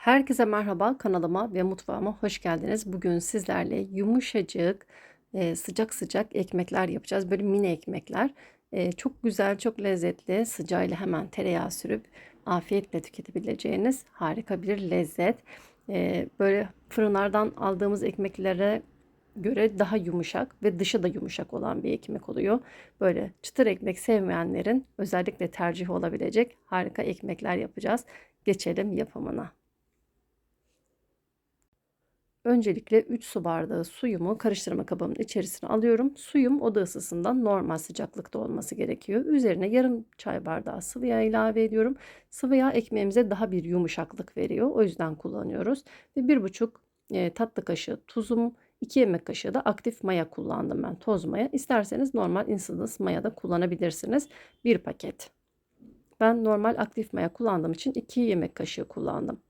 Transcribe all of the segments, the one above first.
Herkese merhaba kanalıma ve mutfağıma hoş geldiniz. Bugün sizlerle yumuşacık, e, sıcak sıcak ekmekler yapacağız. Böyle mini ekmekler. E, çok güzel, çok lezzetli. Sıcağıyla hemen tereyağı sürüp afiyetle tüketebileceğiniz harika bir lezzet. E, böyle fırınlardan aldığımız ekmeklere göre daha yumuşak ve dışı da yumuşak olan bir ekmek oluyor. Böyle çıtır ekmek sevmeyenlerin özellikle tercih olabilecek harika ekmekler yapacağız. Geçelim yapımına. Öncelikle 3 su bardağı suyumu karıştırma kabımın içerisine alıyorum. Suyum oda ısısından normal sıcaklıkta olması gerekiyor. Üzerine yarım çay bardağı sıvı yağ ilave ediyorum. Sıvı yağ ekmeğimize daha bir yumuşaklık veriyor. O yüzden kullanıyoruz. Ve 1,5 e, tatlı kaşığı tuzum, 2 yemek kaşığı da aktif maya kullandım ben toz maya. İsterseniz normal instant maya da kullanabilirsiniz. 1 paket. Ben normal aktif maya kullandığım için 2 yemek kaşığı kullandım.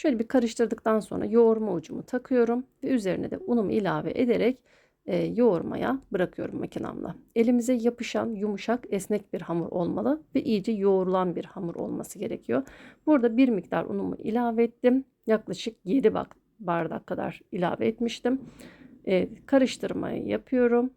Şöyle bir karıştırdıktan sonra yoğurma ucumu takıyorum ve üzerine de unumu ilave ederek e, yoğurmaya bırakıyorum makinamla. Elimize yapışan yumuşak esnek bir hamur olmalı ve iyice yoğrulan bir hamur olması gerekiyor. Burada bir miktar unumu ilave ettim. Yaklaşık 7 bardak kadar ilave etmiştim. E, karıştırmayı yapıyorum.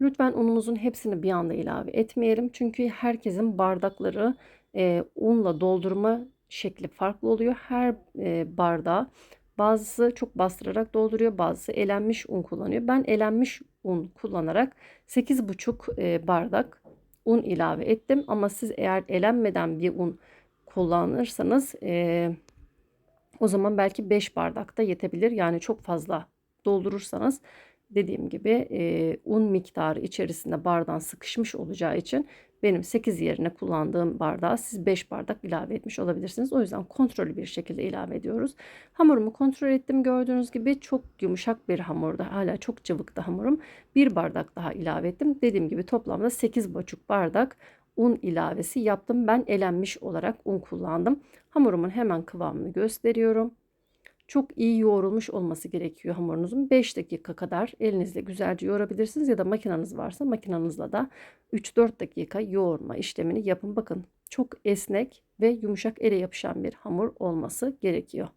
Lütfen unumuzun hepsini bir anda ilave etmeyelim. Çünkü herkesin bardakları e, unla doldurma şekli farklı oluyor. Her e, bardağa bazısı çok bastırarak dolduruyor, bazısı elenmiş un kullanıyor. Ben elenmiş un kullanarak 8,5 e, bardak un ilave ettim. Ama siz eğer elenmeden bir un kullanırsanız e, o zaman belki 5 bardak da yetebilir. Yani çok fazla doldurursanız dediğim gibi e, un miktarı içerisinde bardağın sıkışmış olacağı için benim 8 yerine kullandığım bardağa siz 5 bardak ilave etmiş olabilirsiniz. O yüzden kontrollü bir şekilde ilave ediyoruz. Hamurumu kontrol ettim. Gördüğünüz gibi çok yumuşak bir hamurda. Hala çok cıvıktı hamurum. Bir bardak daha ilave ettim. Dediğim gibi toplamda 8,5 bardak un ilavesi yaptım. Ben elenmiş olarak un kullandım. Hamurumun hemen kıvamını gösteriyorum çok iyi yoğrulmuş olması gerekiyor hamurunuzun. 5 dakika kadar elinizle güzelce yoğurabilirsiniz ya da makineniz varsa makinenizle de 3-4 dakika yoğurma işlemini yapın. Bakın çok esnek ve yumuşak ele yapışan bir hamur olması gerekiyor.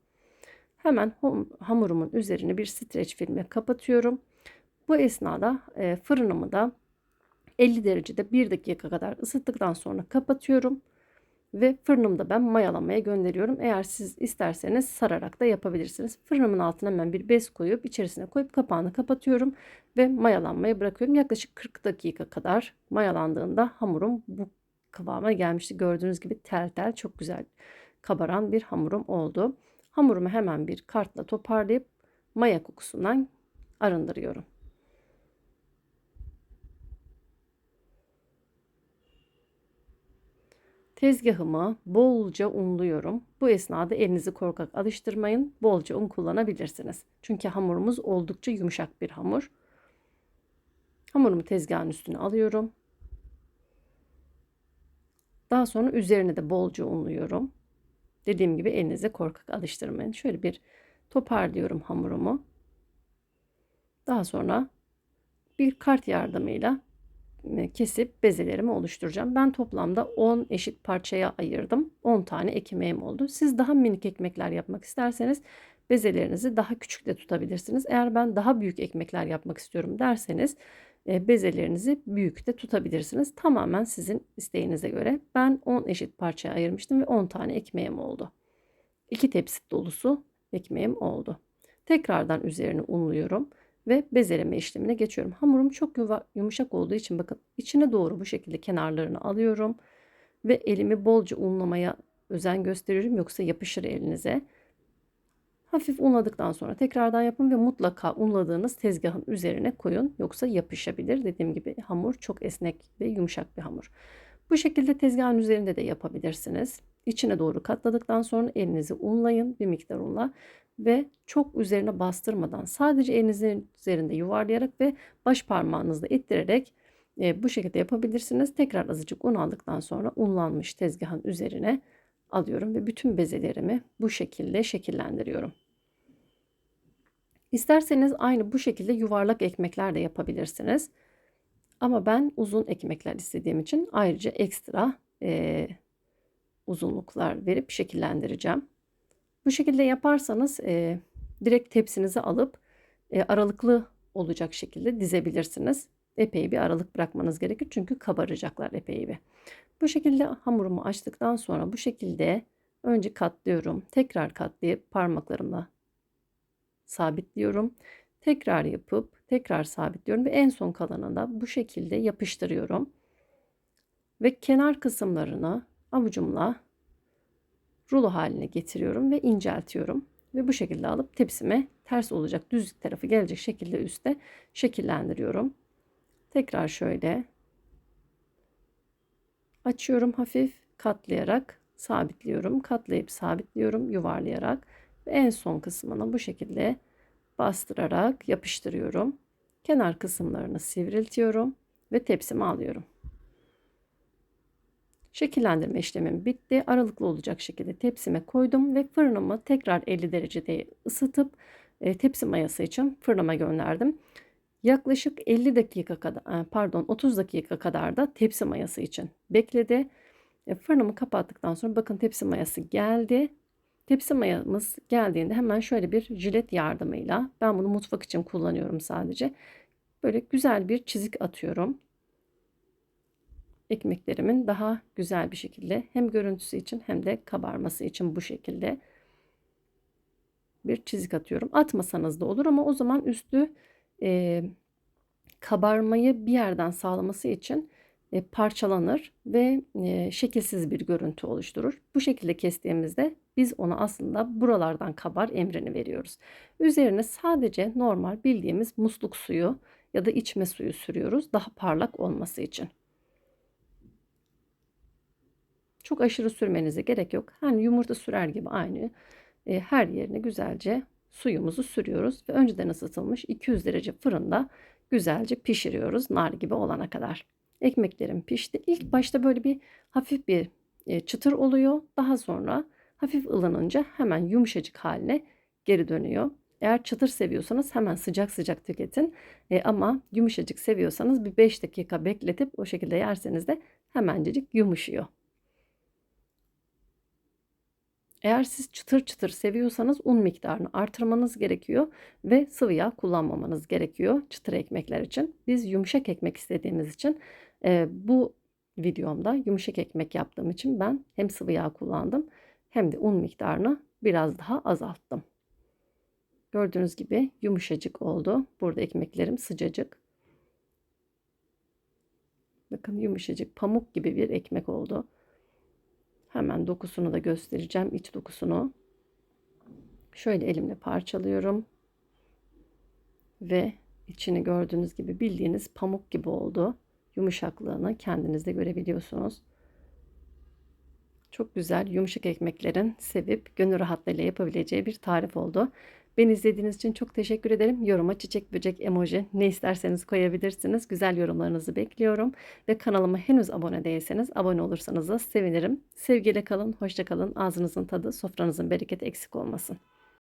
Hemen hamurumun üzerini bir streç filmle kapatıyorum. Bu esnada e, fırınımı da 50 derecede 1 dakika kadar ısıttıktan sonra kapatıyorum ve fırınımda ben mayalamaya gönderiyorum. Eğer siz isterseniz sararak da yapabilirsiniz. Fırınımın altına hemen bir bez koyup içerisine koyup kapağını kapatıyorum ve mayalanmaya bırakıyorum. Yaklaşık 40 dakika kadar mayalandığında hamurum bu kıvama gelmişti. Gördüğünüz gibi tel tel çok güzel kabaran bir hamurum oldu. Hamurumu hemen bir kartla toparlayıp maya kokusundan arındırıyorum. Tezgahımı bolca unluyorum. Bu esnada elinizi korkak alıştırmayın. Bolca un kullanabilirsiniz. Çünkü hamurumuz oldukça yumuşak bir hamur. Hamurumu tezgahın üstüne alıyorum. Daha sonra üzerine de bolca unluyorum. Dediğim gibi elinizi korkak alıştırmayın. Şöyle bir toparlıyorum hamurumu. Daha sonra bir kart yardımıyla kesip bezelerimi oluşturacağım. Ben toplamda 10 eşit parçaya ayırdım. 10 tane ekmeğim oldu. Siz daha minik ekmekler yapmak isterseniz bezelerinizi daha küçük de tutabilirsiniz. Eğer ben daha büyük ekmekler yapmak istiyorum derseniz e, bezelerinizi büyük de tutabilirsiniz. Tamamen sizin isteğinize göre. Ben 10 eşit parçaya ayırmıştım ve 10 tane ekmeğim oldu. 2 tepsi dolusu ekmeğim oldu. Tekrardan üzerine unluyorum ve bezeleme işlemine geçiyorum. Hamurum çok yumuşak olduğu için bakın içine doğru bu şekilde kenarlarını alıyorum ve elimi bolca unlamaya özen gösteriyorum yoksa yapışır elinize. Hafif unladıktan sonra tekrardan yapın ve mutlaka unladığınız tezgahın üzerine koyun yoksa yapışabilir. Dediğim gibi hamur çok esnek ve yumuşak bir hamur. Bu şekilde tezgahın üzerinde de yapabilirsiniz. İçine doğru katladıktan sonra elinizi unlayın bir miktar unla ve çok üzerine bastırmadan sadece elinizin üzerinde yuvarlayarak ve baş parmağınızla ittirerek e, bu şekilde yapabilirsiniz. Tekrar azıcık un aldıktan sonra unlanmış tezgahın üzerine alıyorum ve bütün bezelerimi bu şekilde şekillendiriyorum. İsterseniz aynı bu şekilde yuvarlak ekmekler de yapabilirsiniz. Ama ben uzun ekmekler istediğim için ayrıca ekstra e, uzunluklar verip şekillendireceğim. Bu şekilde yaparsanız e, direkt tepsinizi alıp e, aralıklı olacak şekilde dizebilirsiniz. Epey bir aralık bırakmanız gerekir çünkü kabaracaklar epey bir. Bu şekilde hamurumu açtıktan sonra bu şekilde önce katlıyorum. Tekrar katlayıp parmaklarımla sabitliyorum. Tekrar yapıp tekrar sabitliyorum ve en son kalanını da bu şekilde yapıştırıyorum. Ve kenar kısımlarını avucumla rulo haline getiriyorum ve inceltiyorum. Ve bu şekilde alıp tepsime ters olacak düz tarafı gelecek şekilde üstte şekillendiriyorum. Tekrar şöyle açıyorum hafif katlayarak sabitliyorum. Katlayıp sabitliyorum yuvarlayarak ve en son kısmına bu şekilde bastırarak yapıştırıyorum. Kenar kısımlarını sivriltiyorum ve tepsime alıyorum. Şekillendirme işlemim bitti. Aralıklı olacak şekilde tepsime koydum ve fırınımı tekrar 50 derecede ısıtıp e, tepsi mayası için fırınıma gönderdim. Yaklaşık 50 dakika kadar e, pardon 30 dakika kadar da tepsi mayası için bekledi. E, fırınımı kapattıktan sonra bakın tepsi mayası geldi. Tepsi mayamız geldiğinde hemen şöyle bir jilet yardımıyla ben bunu mutfak için kullanıyorum sadece. Böyle güzel bir çizik atıyorum ekmeklerimin daha güzel bir şekilde hem görüntüsü için hem de kabarması için bu şekilde bir çizik atıyorum. Atmasanız da olur ama o zaman üstü e, kabarmayı bir yerden sağlaması için e, parçalanır ve e, şekilsiz bir görüntü oluşturur. Bu şekilde kestiğimizde biz ona aslında buralardan kabar emrini veriyoruz. Üzerine sadece normal bildiğimiz musluk suyu ya da içme suyu sürüyoruz daha parlak olması için. Çok aşırı sürmenize gerek yok. Hani yumurta sürer gibi aynı e, her yerine güzelce suyumuzu sürüyoruz ve önceden ısıtılmış 200 derece fırında güzelce pişiriyoruz nar gibi olana kadar. Ekmeklerim pişti. İlk başta böyle bir hafif bir e, çıtır oluyor. Daha sonra hafif ılınınca hemen yumuşacık haline geri dönüyor. Eğer çıtır seviyorsanız hemen sıcak sıcak tüketin. E, ama yumuşacık seviyorsanız bir 5 dakika bekletip o şekilde yerseniz de hemencecik yumuşuyor. Eğer siz çıtır çıtır seviyorsanız un miktarını artırmanız gerekiyor ve sıvı yağ kullanmamanız gerekiyor çıtır ekmekler için. Biz yumuşak ekmek istediğimiz için e, bu videomda yumuşak ekmek yaptığım için ben hem sıvı yağ kullandım hem de un miktarını biraz daha azalttım. Gördüğünüz gibi yumuşacık oldu. Burada ekmeklerim sıcacık. Bakın yumuşacık pamuk gibi bir ekmek oldu. Hemen dokusunu da göstereceğim. iç dokusunu. Şöyle elimle parçalıyorum. Ve içini gördüğünüz gibi bildiğiniz pamuk gibi oldu. Yumuşaklığını kendiniz de görebiliyorsunuz. Çok güzel yumuşak ekmeklerin sevip gönül rahatlığıyla yapabileceği bir tarif oldu. Beni izlediğiniz için çok teşekkür ederim. Yoruma çiçek, böcek, emoji ne isterseniz koyabilirsiniz. Güzel yorumlarınızı bekliyorum. Ve kanalıma henüz abone değilseniz abone olursanız da sevinirim. Sevgiyle kalın, hoşça kalın. Ağzınızın tadı, sofranızın bereketi eksik olmasın.